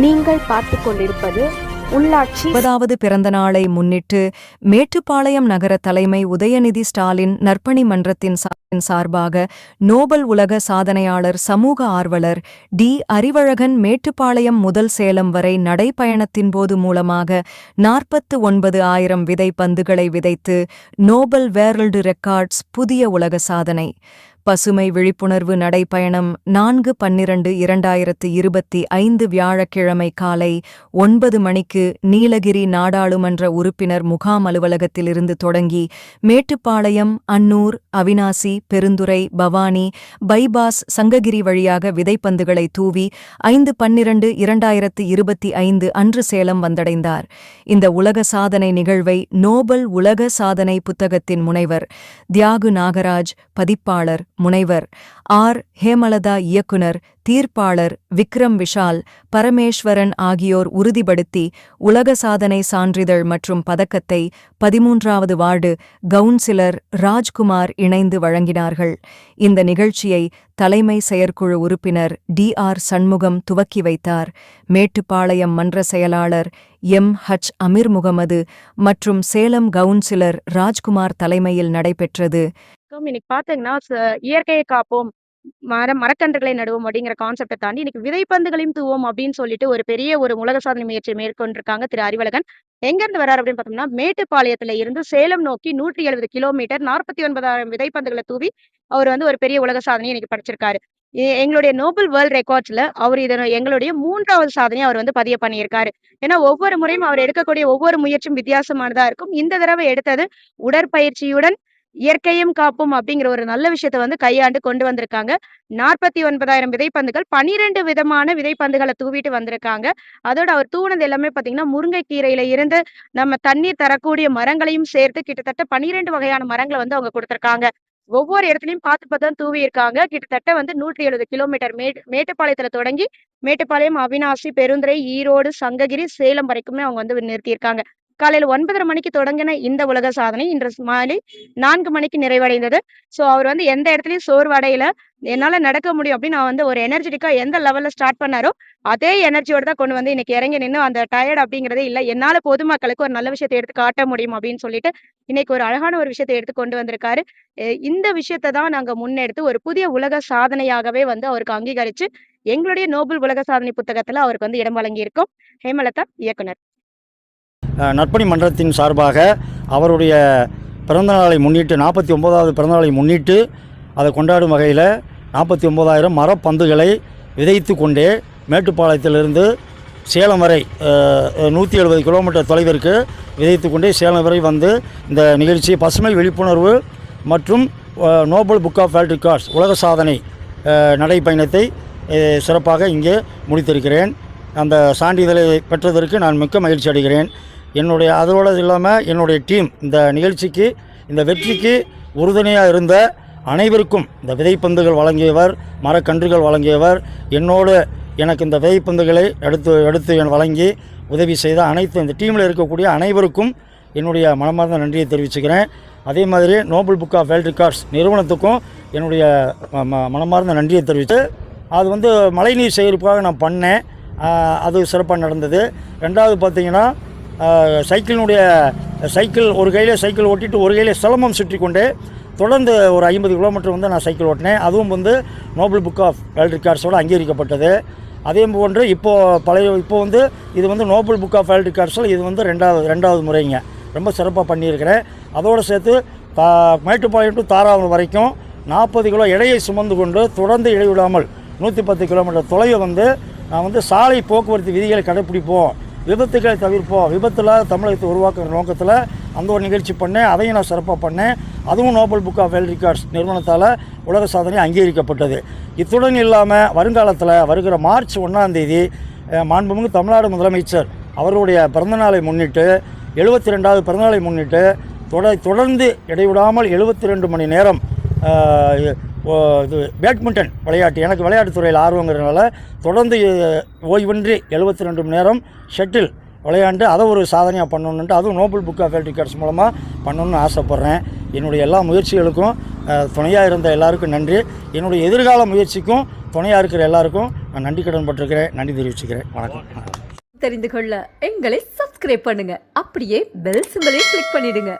நீங்கள் பார்த்து கொண்டிருப்பது உள்ளாட்சி முப்பதாவது பிறந்த நாளை முன்னிட்டு மேட்டுப்பாளையம் நகர தலைமை உதயநிதி ஸ்டாலின் நற்பணி மன்றத்தின் சார்பாக நோபல் உலக சாதனையாளர் சமூக ஆர்வலர் டி அறிவழகன் மேட்டுப்பாளையம் முதல் சேலம் வரை நடைப்பயணத்தின் போது மூலமாக நாற்பத்து ஒன்பது ஆயிரம் விதை பந்துகளை விதைத்து நோபல் வேர்ல்டு ரெக்கார்ட்ஸ் புதிய உலக சாதனை. பசுமை விழிப்புணர்வு நடைப்பயணம் நான்கு பன்னிரண்டு இரண்டாயிரத்து இருபத்தி ஐந்து வியாழக்கிழமை காலை ஒன்பது மணிக்கு நீலகிரி நாடாளுமன்ற உறுப்பினர் முகாம் அலுவலகத்திலிருந்து தொடங்கி மேட்டுப்பாளையம் அன்னூர் அவினாசி பெருந்துறை பவானி பைபாஸ் சங்ககிரி வழியாக விதைப்பந்துகளை தூவி ஐந்து பன்னிரண்டு இரண்டாயிரத்து இருபத்தி ஐந்து அன்று சேலம் வந்தடைந்தார். இந்த உலக சாதனை நிகழ்வை நோபல் உலக சாதனை புத்தகத்தின் முனைவர் தியாகு நாகராஜ் பதிப்பாளர் முனைவர். ஆர். ஹேமலதா இயக்குனர் தீர்ப்பாளர் விக்ரம் விஷால் பரமேஸ்வரன் ஆகியோர் உறுதிப்படுத்தி உலக சாதனை சான்றிதழ் மற்றும் பதக்கத்தை பதிமூன்றாவது வார்டு கவுன்சிலர் ராஜ்குமார் இணைந்து வழங்கினார்கள். இந்த நிகழ்ச்சியை தலைமை செயற்குழு உறுப்பினர் டி. ஆர். சண்முகம் துவக்கி வைத்தார். மேட்டுப்பாளையம் மன்ற செயலாளர் எம். ஹச். அமீர் முகமது மற்றும் சேலம் கவுன்சிலர் ராஜ்குமார் தலைமையில் நடைபெற்றது. வணக்கம். இன்னைக்கு பாத்தீங்கன்னா இயற்கையை காப்போம். மர மரக்கன்றுகளை நடுவோம் அப்படிங்கிற கான்செப்டை தாண்டி இன்னைக்கு விதைப்பந்துகளையும் தூவோம் அப்படின்னு சொல்லிட்டு ஒரு பெரிய ஒரு உலக சாதனை முயற்சியை மேற்கொண்டிருக்காங்க திரு அறிவழகன். எங்க இருந்து வராரு அப்படின்னு பார்த்தோம்னா மேட்டுப்பாளையத்துல இருந்து சேலம் நோக்கி நூற்றி எழுபது கிலோமீட்டர் நாற்பத்தி ஒன்பதாயிரம் விதைப்பந்துகளை தூவி அவர் வந்து ஒரு பெரிய உலக சாதனையை இன்னைக்கு படைச்சிருக்காரு. எங்களுடைய நோபல் வேர்ல்ட் ரெக்கார்ட்ஸ்ல அவர் இதை எங்களுடைய மூன்றாவது சாதனையை அவர் வந்து பதிய பண்ணியிருக்காரு. ஏன்னா ஒவ்வொரு முறையும் அவர் எடுக்கக்கூடிய ஒவ்வொரு முயற்சியும் வித்தியாசமானதா இருக்கும். இந்த தடவை எடுத்தது உடற்பயிற்சியுடன் இயற்கையும் காப்போம் அப்படிங்கிற ஒரு நல்ல விஷயத்த வந்து கையாண்டு கொண்டு வந்திருக்காங்க. நாற்பத்தி ஒன்பதாயிரம் விதைப்பந்துகள் பனிரெண்டு விதமான விதைப்பந்துகளை தூவிட்டு வந்திருக்காங்க. அதோட அவர் தூவினது எல்லாமே பாத்தீங்கன்னா முருங்கைக்கீரையில இருந்து நம்ம தண்ணீர் தரக்கூடிய மரங்களையும் சேர்த்து கிட்டத்தட்ட பனிரெண்டு வகையான மரங்களை வந்து அவங்க கொடுத்திருக்காங்க. ஒவ்வொரு இடத்துலயும் பார்த்து பார்த்து தான் தூவி இருக்காங்க கிட்டத்தட்ட வந்து நூற்றி எழுபது கிலோமீட்டர் மேட் மேட்டுப்பாளையத்துல தொடங்கி மேட்டுப்பாளையம் அவினாசி பெருந்துறை ஈரோடு சங்ககிரி சேலம் வரைக்குமே அவங்க வந்து நிறுத்தியிருக்காங்க. காலையில ஒன்பதரை மணிக்கு தொடங்கின இந்த உலக சாதனை இன்று மாலை நான்கு மணிக்கு நிறைவடைந்தது. ஸோ அவர் வந்து எந்த இடத்துலையும் சோர்வடையில. என்னால நடக்க முடியும் அப்படின்னு நான் வந்து ஒரு எனர்ஜெட்டிக்கா எந்த லெவல்ல ஸ்டார்ட் பண்ணாரோ அதே எனர்ஜியோட தான் கொண்டு வந்து இன்னைக்கு இறங்கி நின்று அந்த டயர்ட் அப்படிங்கிறதே இல்லை. என்னால பொதுமக்களுக்கு ஒரு நல்ல விஷயத்தை எடுத்து காட்ட முடியும் அப்படின்னு சொல்லிட்டு இன்னைக்கு ஒரு அழகான ஒரு விஷயத்தை எடுத்து கொண்டு வந்திருக்காரு. இந்த விஷயத்தை தான் நாங்க முன்னெடுத்து ஒரு புதிய உலக சாதனையாகவே வந்து அவருக்கு அங்கீகரிச்சு எங்களுடைய நோபல் உலக சாதனை புத்தகத்துல அவருக்கு வந்து இடம் வழங்கி இருக்கோம் ஹேமலதா இயக்குனர். நற்பணி மன்றத்தின் சார்பாக அவருடைய பிறந்தநாளை முன்னிட்டு நாற்பத்தி ஒம்போதாவது பிறந்தநாளை முன்னிட்டு அதை கொண்டாடும் வகையில் நாற்பத்தி ஒம்போதாயிரம் மரப்பந்துகளை விதைத்து கொண்டே மேட்டுப்பாளையத்திலிருந்து சேலம் வரை நூற்றி எழுபது கிலோமீட்டர் தொலைவிற்கு விதைத்து கொண்டே சேலம் வரை வந்து இந்த நிகழ்ச்சி பசுமை விழிப்புணர்வு மற்றும் Nobel book of world records உலக சாதனை நடைப்பயணத்தை சிறப்பாக இங்கே முடித்திருக்கிறேன். அந்த சான்றிதழை பெற்றதற்கு நான் மிக்க மகிழ்ச்சி அடைகிறேன். என்னுடைய அதோடு இல்லாமல் என்னுடைய டீம் இந்த நிகழ்ச்சிக்கு இந்த வெற்றிக்கு உறுதுணையாக இருந்த அனைவருக்கும் இந்த விதைப்பந்துகள் வழங்கியவர் மரக்கன்றுகள் வழங்கியவர் என்னோடு எனக்கு இந்த விதைப்பந்துகளை எடுத்து எடுத்து என் வழங்கி உதவி செய்த அனைத்து இந்த டீமில் இருக்கக்கூடிய அனைவருக்கும் என்னுடைய மனமார்ந்த நன்றியை தெரிவிச்சுக்கிறேன். அதே மாதிரி Nobel book of world records நிறுவனத்துக்கும் என்னுடைய ம- மனமார்ந்த நன்றியை தெரிவித்து அது வந்து மழைநீர் சேகரிப்புக்காக நான் பண்ணேன். அது சிறப்பாக நடந்தது. ரெண்டாவது பார்த்திங்கன்னா சைக்கிளினுடைய சைக்கிள் ஒரு கையில் சைக்கிள் ஓட்டிட்டு ஒரு கையில் சிலம்பம் சுற்றி கொண்டு தொடர்ந்து ஒரு ஐம்பது கிலோமீட்டர் வந்து நான் சைக்கிள் ஓட்டினேன். அதுவும் வந்து நோபல் புக் ஆஃப் வேர்ல்ட் ரெக்கார்ட்ஸோடு அங்கீகரிக்கப்பட்டது. அதே போன்று இப்போது பழைய இப்போ வந்து இது வந்து நோபல் புக் ஆஃப் வேர்ல்ட் ரெக்கார்ட்ஸில் இது வந்து ரெண்டாவது ரெண்டாவது முறைங்க. ரொம்ப சிறப்பாக பண்ணியிருக்கிறேன். அதோடு சேர்த்து தா மேட்டுப்பாளையம் டு தாராபுரம் வரைக்கும் நாற்பது கிலோ எடையை சுமந்து கொண்டு தொடர்ந்து இடைவிடாமல் நூற்றி பத்து கிலோமீட்டர் தொலைவை வந்து நான் வந்து சாலை போக்குவரத்து விதிகளை கடைப்பிடிப்போம். விபத்துகளை தவிர்ப்போம். விபத்தில் தமிழகத்தை உருவாக்குற நோக்கத்தில் அந்த ஒரு நிகழ்ச்சி பண்ணேன். அதையும் நான் சிறப்பாக பண்ணேன். அதுவும் Nobel book of world records நிறுவனத்தால் உலக சாதனை அங்கீகரிக்கப்பட்டது. இத்துடன் இல்லாமல் வருங்காலத்தில் வருகிற மார்ச் ஒன்றாந்தேதி மாண்புமிகு தமிழ்நாடு முதலமைச்சர் அவருடைய பிறந்தநாளை முன்னிட்டு எழுபத்தி ரெண்டாவது பிறந்தநாளை முன்னிட்டு தொடர் தொடர்ந்து இடைவிடாமல் எழுபத்தி ரெண்டு மணி நேரம் இது பேட்மிண்டன் விளையாட்டு. எனக்கு விளையாட்டு துறையில் ஆர்வங்கிறதுனால தொடர்ந்து ஓய்வின்றி எழுபத்தி ரெண்டு மணி நேரம் ஷட்டில் விளையாண்டு அதை ஒரு சாதனையாக பண்ணணுன்ட்டு அதுவும் நோபல் புக் ஆஃப் வேர்ல்ட் மூலமாக பண்ணணும்னு ஆசைப்பட்றேன். என்னுடைய எல்லா முயற்சிகளுக்கும் துணையாக இருந்த எல்லாருக்கும் நன்றி. என்னுடைய எதிர்கால முயற்சிக்கும் துணையாக இருக்கிற எல்லாருக்கும் நான் நன்றி கடன் பட்டிருக்கிறேன். நன்றி தெரிவிச்சுக்கிறேன். வணக்கம். தெரிந்து கொள்ள எங்களை சப்ஸ்கிரைப் பண்ணுங்க. அப்படியே பெல் சிம்பலையும் கிளிக் பண்ணிடுங்க.